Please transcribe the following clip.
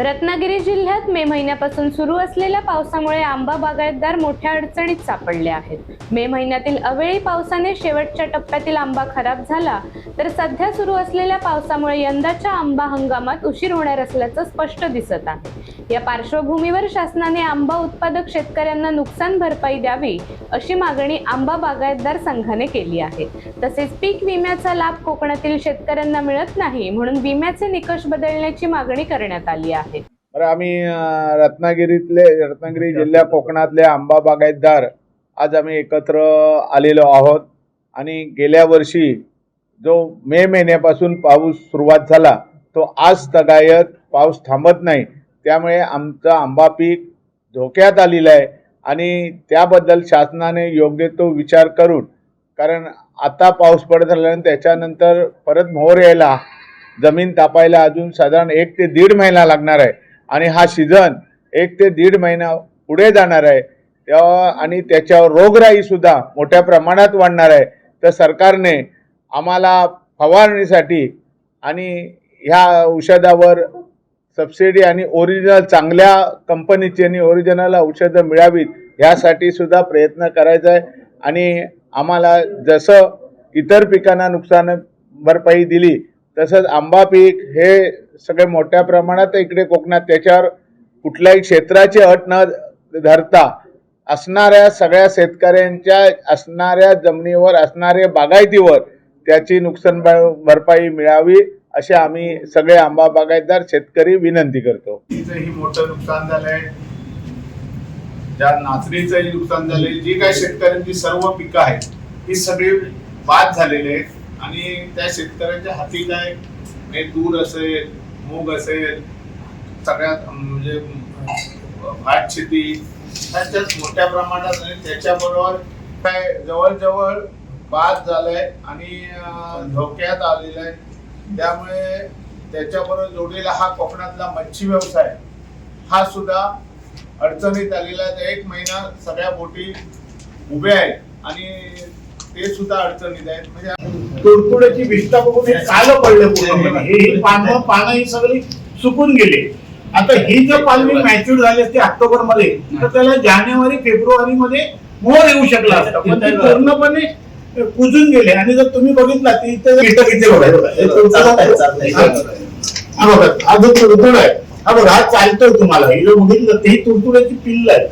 रत्नागिरी जिल्ह्यात मे महिन्यापासून सुरू असलेल्या पावसामुळे आंबा बागायतदार मोठ्या अडचणीत सापडले आहेत. मे महिन्यातील अवेळी पावसाने शेवटच्या टप्प्यातील आंबा खराब झाला तर सध्या सुरू असलेल्या पावसामुळे यंदाच्या आंबा हंगामात उशीर होणार असल्याचं स्पष्ट दिसत आहे. या पार्श्वभूमीवर शासनाने आंबा उत्पादक शेतकऱ्यांना नुकसान भरपाई द्यावी अशी मागणी आंबा बागायतदार संघाने केली आहे. तसेच पीक विम्याचा लाभ कोकणातील शेतकऱ्यांना मिळत नाही म्हणून विम्याचे निकष बदलण्याची मागणी करण्यात आली आहे. बरं आम्ही रत्नागिरीतले रत्नागिरी जिल्ह्या कोकणातले आंबा बागायतदार आज आम्ही एकत्र आलेलो आहोत. आणि गेल्या वर्षी जो मे महिन्यापासून पाऊस सुरुवात झाला तो आज तगायत पाऊस थांबत नाही. त्यामुळे आमचं आंबा पीक धोक्यात आलेलं आहे आणि त्याबद्दल शासनाने योग्य तो विचार करून कारण आता पाऊस पडत राहिल्यानं त्याच्यानंतर परत मोहर यायला जमीन तापायला अजून साधारण एक ते दीड महिना लागणार आहे. आणि हा सीझन एक ते दीड महिना पुढे जाणार आहे. तेव्हा आणि त्याच्यावर रोगराईसुद्धा मोठ्या प्रमाणात वाढणार आहे. तर सरकारने आम्हाला फवारणीसाठी आणि ह्या औषधावर सबसिडी आणि ओरिजिनल चांगल्या कंपनीची आणि ओरिजिनल औषधं मिळावीत ह्यासाठी सुद्धा प्रयत्न करायचा आहे. आणि आम्हाला जसं इतर पिकांना नुकसान भरपाई दिली तसंच आंबा पीक हे सगळे मोठ्या प्रमाणात इकडे कोकणात त्याच्यावर कुठल्याही क्षेत्राची अट न धरता असणाऱ्या सगळ्या शेतकऱ्यांच्या असणाऱ्या जमिनीवर असणाऱ्या बागायतीवर त्याची नुकसान भरपाई मिळावी. असे आम्ही सगळे आंबा बागायतदार शेतकरी विनंती करतो. ही मोठं नुकसान झालंय. ज्या नाचणीचंही नुकसान झालंय जी काही शेतकऱ्यांची सर्व पिकं आहेत ही सगळी बाद झालेली आहेत. आणि त्या शेतकऱ्यांच्या हाती काय? म्हणजे तूर असेल मूग असेल सगळ्यात म्हणजे भात शेती ह्याच्यात मोठ्या प्रमाणात आणि त्याच्याबरोबर काय? जवळजवळ बाद झालंय आणि धोक्यात आलेलं आहे. त्यामुळे त्याच्याबरोबर जोडलेला हा कोकणातला मच्छी व्यवसाय हा सुद्धा अडचणीत आलेला आहे. एक महिना सगळ्या बोटी उभ्या आहेत आणि ते सुद्धा अडचणीत आहेत. म्हणजे तुडतुड्याची विष्ठा बघून हे कालं पडलं ही पानं पानं ही सगळी सुकून गेले. आता ही जर पालवी मॅच्युअर झाली असती ऑक्टोबरमध्ये तर त्याला जानेवारी फेब्रुवारी मध्ये मोर येऊ शकला असता. पण ते पूर्णपणे कुजून गेले. आणि जर तुम्ही बघितला ती हे बघा. हे तुडतुडं- बघा जो तुडतुड आहे हा बघा हा चालतोय तुम्हाला. ही बघितलं ही तुडतुड्याची पिल्ल आहे